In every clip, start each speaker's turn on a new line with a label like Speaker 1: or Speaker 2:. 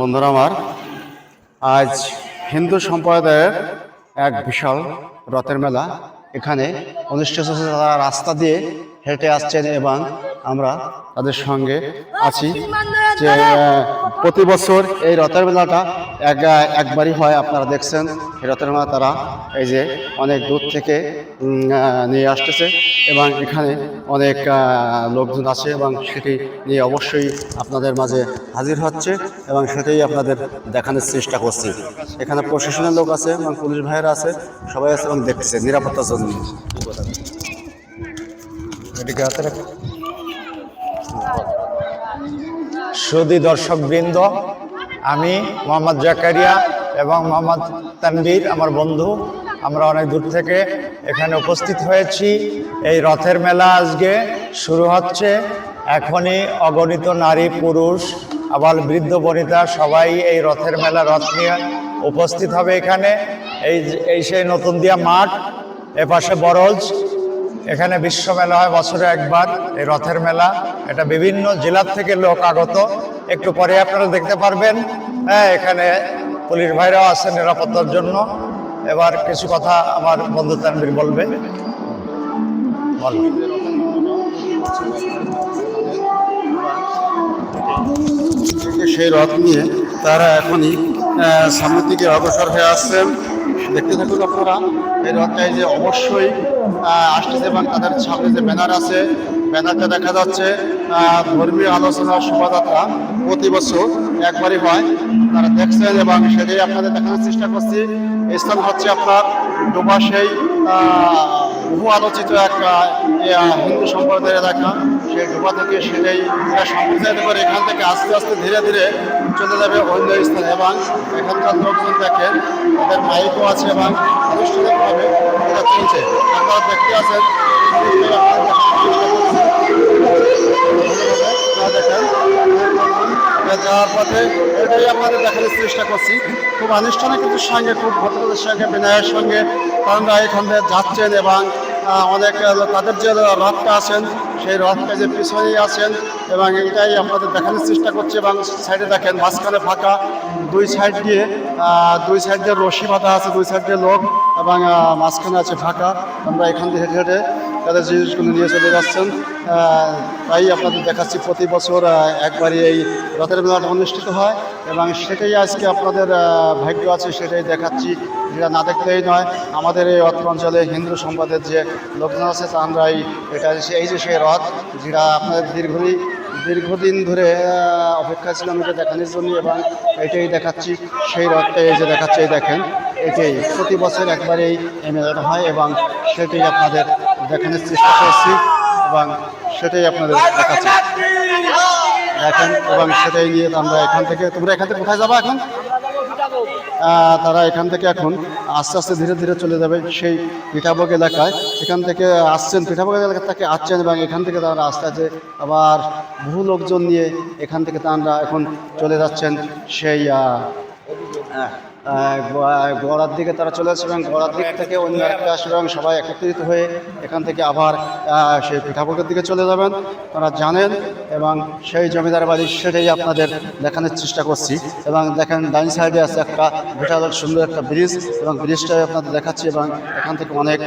Speaker 1: বন্ধুরা আমার আজ হিন্দু সম্প্রদায়ের এক বিশাল রথের মেলা। এখানে অনুষ্ঠিত রাস্তা দিয়ে হেঁটে আসছেন এবং আমরা তাদের সঙ্গে আছি যে, প্রতি বছর এই রথের মেলাটা এক, একবারই হয়, আপনারা দেখছেন। এই রথের মেলা তারা এই যে অনেক দূর থেকে নিয়ে আসতেছে এবং এখানে অনেক লোকজন আছে এবং সেটি নিয়ে অবশ্যই আপনাদের মাঝে হাজির হচ্ছে এবং সেটাই আপনাদের দেখানোর চেষ্টা করছি। এখানে প্রশাসনের লোক আছে এবং পুলিশ ভাইয়েরা আছে, সবাই আছে এবং দেখতেছে নিরাপত্তার জন্য। হাতে রাখ।
Speaker 2: সুদী দর্শকবৃন্দ, আমি মোহাম্মদ জাকারিয়া এবং মোহাম্মদ তানভীর, আমার বন্ধু। আমরা অনেক দূর থেকে এখানে উপস্থিত হয়েছি। এই রথের মেলা আজকে শুরু হচ্ছে। এখনই অগণিত নারী, পুরুষ আবার বৃদ্ধ, বনিতা সবাই এই রথের মেলা রথ নিয়ে উপস্থিত হবে এখানে। এই এই সেই নতুন দিয়া মাঠ, এপাশে বরজ। এখানে বিশ্ব মেলা হয় বছরে একবার, এই রথের মেলা। এটা বিভিন্ন জেলার থেকে লোক আগত। একটু পরে আপনারা দেখতে পারবেন হ্যাঁ এখানে পুলিশ ভাইরাও আছে নিরাপত্তার জন্য। এবার কিছু কথা আমার বন্ধু তানবীর বলবে। বল।
Speaker 1: সেই রথ নিয়ে তারা এখনই সামনের দিকে অগ্রসর হয়ে আসছেন। দেখতে থাকুন আপনারা, এই রথটাই যে অবশ্যই আসতেছে এবং তাদের সামনে যে ব্যানার আছে, ব্যানারটা দেখা যাচ্ছে ধর্মীয় আলোচনা শোভাযাত্রা প্রতি বছর একবারই হয়। তারা দেখছেন এবং সেটাই আপনাদের দেখানোর চেষ্টা করছি। স্থান হচ্ছে আপনার ডোবা সেই বহু আলোচিত এক হিন্দু সম্প্রদায়ের এলাকা সেই ডোবা থেকে সেটাই সম্প্রসারিত করে এখান থেকে আস্তে আস্তে ধীরে ধীরে চলে যাবে অন্য স্থানে। এবং এখানকার লোকজন দেখেন, তাদের মাইকও আছে এবং আনুষ্ঠানিকভাবে এটা চলছে। আপনারা দেখতে আছেন আপনাদের যাওয়ার পথে এটাই আমাদের দেখানোর চেষ্টা করছি। খুব আনুষ্ঠানিক সঙ্গে, খুব ভদ্রতার সঙ্গে, বিনয়ের সঙ্গে তারা এখান থেকে যাচ্ছেন এবং অনেক তাদের যে রথটা আছেন, সেই রথটা যে পিছনেই আছেন এবং এটাই আপনাদের দেখানোর চেষ্টা করছি এবং সাইডে দেখেন মাঝখানে ফাঁকা, দুই সাইড দিয়ে দুই সাইড দিয়ে রশি বাঁধা আছে, দুই সাইড দিয়ে লোক এবং মাঝখানে আছে ফাঁকা। আমরা এখান থেকে হেঁটে হেঁটে তাদের জিনিসগুলো নিয়ে চলে যাচ্ছেন তাই আপনাদের দেখাচ্ছি প্রতি বছর একবারই এই রথের মেলাটা অনুষ্ঠিত হয় এবং সেটাই আজকে আপনাদের ভাগ্য আছে, সেটাই দেখাচ্ছি। যেটা না দেখলেই নয়, আমাদের এই অত্র অঞ্চলে হিন্দু সম্পাদের যে লোকজন আছে তারাই এটা এই যে সেই রথ, যেটা আপনাদের দীর্ঘদিন দীর্ঘদিন ধরে অপেক্ষা ছিলাম এটা দেখানোর জন্য এবং এটাই দেখাচ্ছি। সেই রথটাই যে দেখাচ্ছে দেখেন, এটাই প্রতি বছর একবারেই এই মেলাটা হয় এবং সেটাই আপনাদের দেখানোর চেষ্টা করছি এবং সেটাই আপনাদের দেখাচ্ছি। দেখেন, এবং সেটাই নিয়ে আমরা এখান থেকে, তোমরা এখান থেকে কোথায় যাব এখন? তারা এখান থেকে এখন আস্তে আস্তে ধীরে ধীরে চলে যাবে সেই পিঠাভোগ এলাকায়। এখান থেকে আসছেন, পিঠাভোগ এলাকা থেকে আসছেন এবং এখান থেকে তারা আস্তে আস্তে আবার বহু লোকজন নিয়ে এখান থেকে তারা এখন চলে যাচ্ছেন সেই গোড়ার দিকে তারা চলে আসবে এবং গড়ার দিক থেকে অন্য একটা আসবে এবং সবাই একত্রিত হয়ে এখান থেকে আবার সেই পিঠাপুরের দিকে চলে যাবেন। তারা জানেন এবং সেই জমিদার বাড়ি সেটাই আপনাদের দেখানোর চেষ্টা করছি। এবং দেখেন ডাইন সাইডে আছে একটা বিশাল সুন্দর একটা ব্রিজ এবং ব্রিজটাই আপনাদের দেখাচ্ছি এবং এখান থেকে অনেক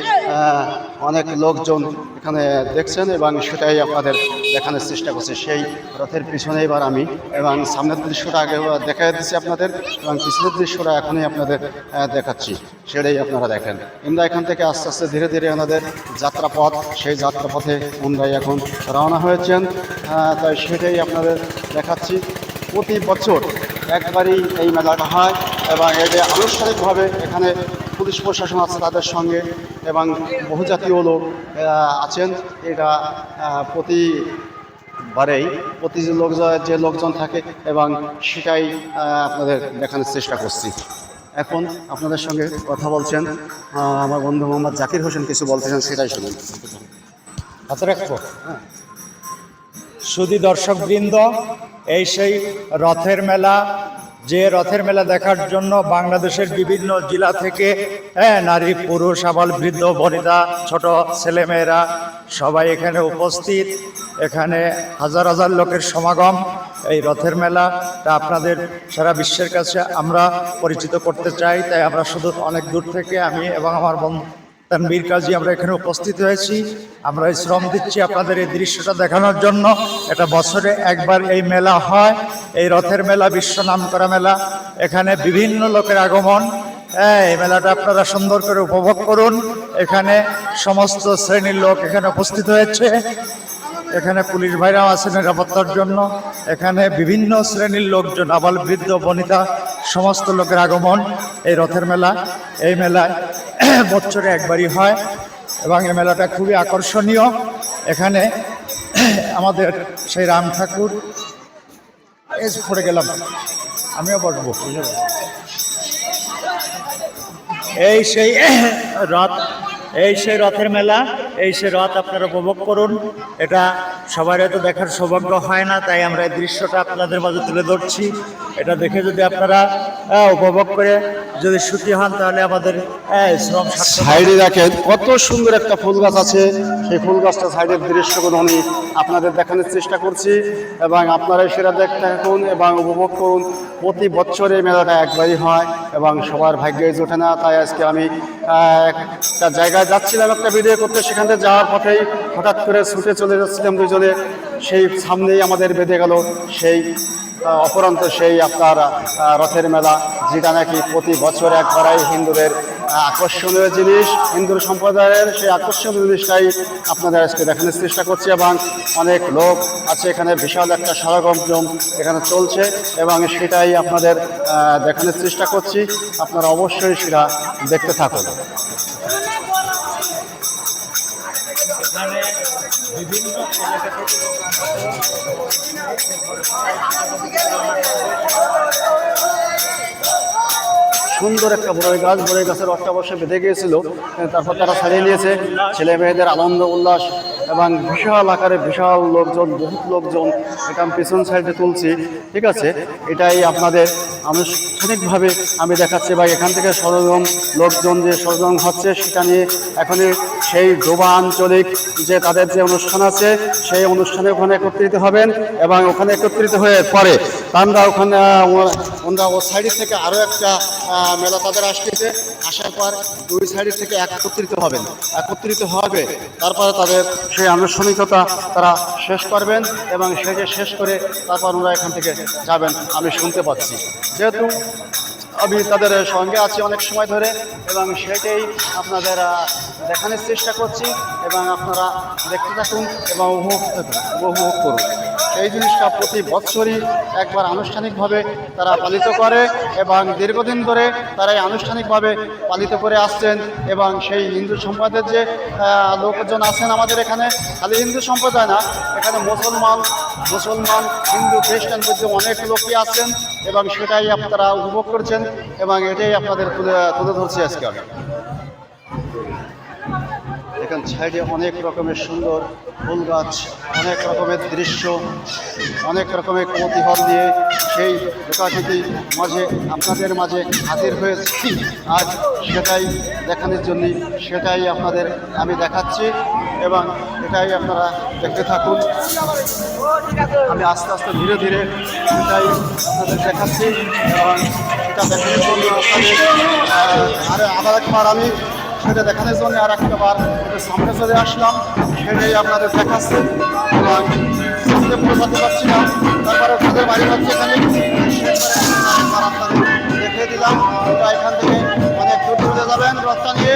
Speaker 1: অনেক লোকজন এখানে দেখছেন এবং সেটাই আপনাদের দেখানোর চেষ্টা করছি। সেই রথের পিছনে এবার আমি এবং সামনের দৃশ্যটা আগে দেখা দিচ্ছি আপনাদের এবং পিছনের দৃশ্যটা এখনই আপনাদের দেখাচ্ছি। সেটাই আপনারা দেখেন। আমরা এখান থেকে আস্তে আস্তে ধীরে ধীরে আমাদের যাত্রাপথ, সেই যাত্রাপথে আমরাই এখন রওনা হয়েছেন। তাই সেটাই আপনাদের দেখাচ্ছি। প্রতি বছর একবারই এই মেলাটা হয় এবং যে আনুষ্ঠানিকভাবে এখানে পুলিশ প্রশাসন আছে তাদের সঙ্গে এবং বহুজাতীয় লোক আছেন। এটা প্রতি বারেই প্রতি যে লোক যে লোকজন থাকে এবং সেটাই আপনাদের দেখানোর চেষ্টা করছি। এখন আপনাদের সঙ্গে কথা বলছেন আমার বন্ধু মোহাম্মদ জাকির হোসেন, কিছু বলতেছেন সেটাই শুনুন।
Speaker 2: হাতে রাখব? সুদী দর্শকবৃন্দ, এই সেই রথের মেলা যে রথের মেলা দেখার জন্য বাংলাদেশের বিভিন্ন জেলা থেকে হ্যাঁ নারী, পুরুষ, আবাল, বৃদ্ধ, বনিতা, ছোট ছেলেমেয়েরা সবাই এখানে উপস্থিত। এখানে হাজার হাজার লোকের সমাগম এই রথের মেলা। তা আপনাদের সারা বিশ্বের কাছে আমরা পরিচিত করতে চাই, তাই আমরা শুধু অনেক দূর থেকে আমি এবং আমার বন্ধু তানবীর কাজী আমরা এখানে উপস্থিত হয়েছি। আমরা এই শ্রম দিচ্ছি আপনাদের এই দৃশ্যটা দেখানোর জন্য। এটা বছরে একবার এই মেলা হয়। এই রথের মেলা, বিশ্ব নামকরা মেলা। এখানে বিভিন্ন লোকের আগমন। হ্যাঁ এই মেলাটা আপনারা সুন্দর করে উপভোগ করুন। এখানে সমস্ত শ্রেণির লোক এখানে উপস্থিত হয়েছে। এখানে পুলিশ ভাইরাও আছে নিরাপত্তার জন্য। এখানে বিভিন্ন শ্রেণির লোকজন, আবাল বৃদ্ধ, বনিতা সমস্ত লোকের আগমন, এই রথের মেলা। এই মেলায় বছরে একবারই হয় এবং এই মেলাটা খুবই আকর্ষণীয়। এখানে আমাদের সেই রাম ঠাকুর। এস পড়ে গেলাম, আমিও বসবো। এই সেই রথ, এই সেই রথের মেলা। এই সেই রথ আপনারা উপভোগ করুন। এটা সবার তো দেখার সৌভাগ্য হয় না, তাই আমরা এই দৃশ্যটা আপনাদের মাঝে তুলে ধরছি। এটা দেখে যদি আপনারা উপভোগ করে যদি সুখী হন, তাহলে আমাদের
Speaker 1: সাইডে দেখেন কত সুন্দর একটা ফুল গাছ আছে। সেই ফুল গাছটা সাইডের দৃশ্যগুলো আমি আপনাদের দেখানোর চেষ্টা করছি এবং আপনারা সেটা দেখতে এবং উপভোগ করুন। প্রতি বছর মেলাটা একবারই হয় এবং সবার ভাগ্যে জোটে না। তাই আজকে আমি একটা জায়গায় যাচ্ছিলাম একটা ভিডিও করতে, সেখানে যাওয়ার পথেই হঠাৎ করে ছুটে চলে যাচ্ছিলাম দুজনে। সেই সামনেই আমাদের বেঁধে গেল সেই অপরন্ত সেই আপনার রথের মেলা, যেটা নাকি প্রতি বছর একবারাই হিন্দুদের আকর্ষণীয় জিনিস হিন্দু সম্প্রদায়ের সেই আকর্ষণীয় জিনিসটাই আপনাদের আজকে দেখানোর চেষ্টা করছি এবং অনেক লোক আছে এখানে, বিশাল একটা সরগম এখানে চলছে এবং সেটাই আপনাদের দেখানোর চেষ্টা করছি। আপনারা অবশ্যই সেটা দেখতে থাকুন।
Speaker 2: এখানে বিভিন্ন।
Speaker 1: সুন্দর একটা বড়ই গাছ বড়ই গাছের রথটা বেঁধে গিয়েছিল তারপর তারা সারিয়ে নিয়েছে ছেলে মেয়েদের আনন্দ, উল্লাস এবং বিশাল আকারে বিশাল লোকজন, বহুত লোকজন এটা আমি পেছন সাইডে তুলছি, ঠিক আছে? এটাই আপনাদের আনুষ্ঠানিকভাবে আমি দেখাচ্ছি বা এখান থেকে সরগম লোকজন যে সরগম হচ্ছে, সেটা নিয়ে এখনই সেই ডোবা আঞ্চলিক যে তাদের যে অনুষ্ঠান আছে, সেই অনুষ্ঠানে ওখানে একত্রিত হবেন এবং ওখানে একত্রিত হয়ে পরে আমরা ওখানে আহ, ও- ও থেকে আরও একটা মেলা তাদের আসতেছে। আসার পর দুই সাইডের থেকে একত্রিত হবেন। একত্রিত হবে তারপরে তাদের সেই আনুষ্ঠানিকতা তারা শেষ করবেন এবং সেটা শেষ করে তারপর ওনারা এখান থেকে যাবেন। আমি শুনতে পাচ্ছি। যেহেতু আমি তাদের সঙ্গে আছি অনেক সময় ধরে এবং সেটাই আপনাদের দেখানোর চেষ্টা করছি এবং আপনারা দেখতে থাকুন এবং উপভোগ উপভোগ করুন। এই জিনিসটা প্রতি বছরই একবার আনুষ্ঠানিকভাবে তারা পালিত করে এবং দীর্ঘদিন ধরে তারা এই আনুষ্ঠানিকভাবে পালিত করে আসছেন এবং সেই হিন্দু সম্প্রদায়ের যে লোকজন আছেন আমাদের এখানে, খালি হিন্দু সম্প্রদায় না, এখানে মুসলমান মুসলমান, হিন্দু, খ্রিস্টান বুদ্ধ অনেক লোকই আছেন এবং সেটাই আপনারা উপভোগ করছেন এবং এটাই আপনাদের তুলে তুলে ধরছি আজকে এখান সাইডে অনেক রকমের সুন্দর ফুল গাছ, অনেক রকমের দৃশ্য, অনেক রকমের কৌতূহল নিয়ে সেই লোকাকৃতি মাঝে আপনাদের মাঝে হাজির হয়েছি। আজ সেটাই দেখানোর জন্য, সেটাই আপনাদের আমি দেখাচ্ছি এবং এটাই আপনারা দেখতে থাকুন। আমি আস্তে আস্তে ধীরে ধীরে সেটাই আপনাদের দেখাচ্ছি এবং সেটা দেখানোর জন্য আপনাদের আরে আবার একবার আমি সেটা দেখানোর জন্য আর একটাবার একটু সামনে চলে আসলাম। সেটাই আপনাদের দেখাচ্ছে। এবং সামনে পৌঁছাতে পারছি না। তারপরে তাদের বাড়ি হচ্ছে এখানে। দেখে দিলাম। এখান থেকে অনেক দূর দূরে যাবেন। রাস্তা নিয়ে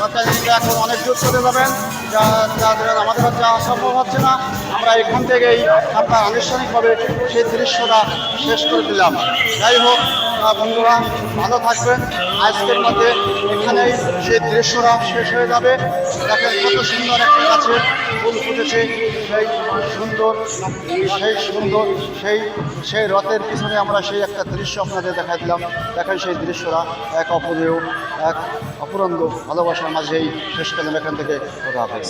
Speaker 1: রাস্তা এখন অনেক দূর চলে যাবেন। যা যাদের আমাদের হচ্ছে সম্ভব হচ্ছে না। আমরা এখান থেকেই আপনার আনুষ্ঠানিকভাবে সেই দৃশ্যটা শেষ করে দিলাম। যাই হোক বন্ধুরা ভালো থাকবেন। আজকের মধ্যে এখানেই সেই দৃশ্যটা শেষ হয়ে যাবে। দেখেন কত সুন্দর একটা গাছে ফুল ফুটেছে। সেই সুন্দর সেই সুন্দর, সেই সেই রথের পিছনে আমরা সেই একটা দৃশ্য আপনাদের দেখা দিলাম। দেখেন সেই দৃশ্যটা, এক অপরেও এক অপরন্দ ভালোবাসার মাঝেই শেষ পেলাম এখান থেকে। কথা হাফেজ।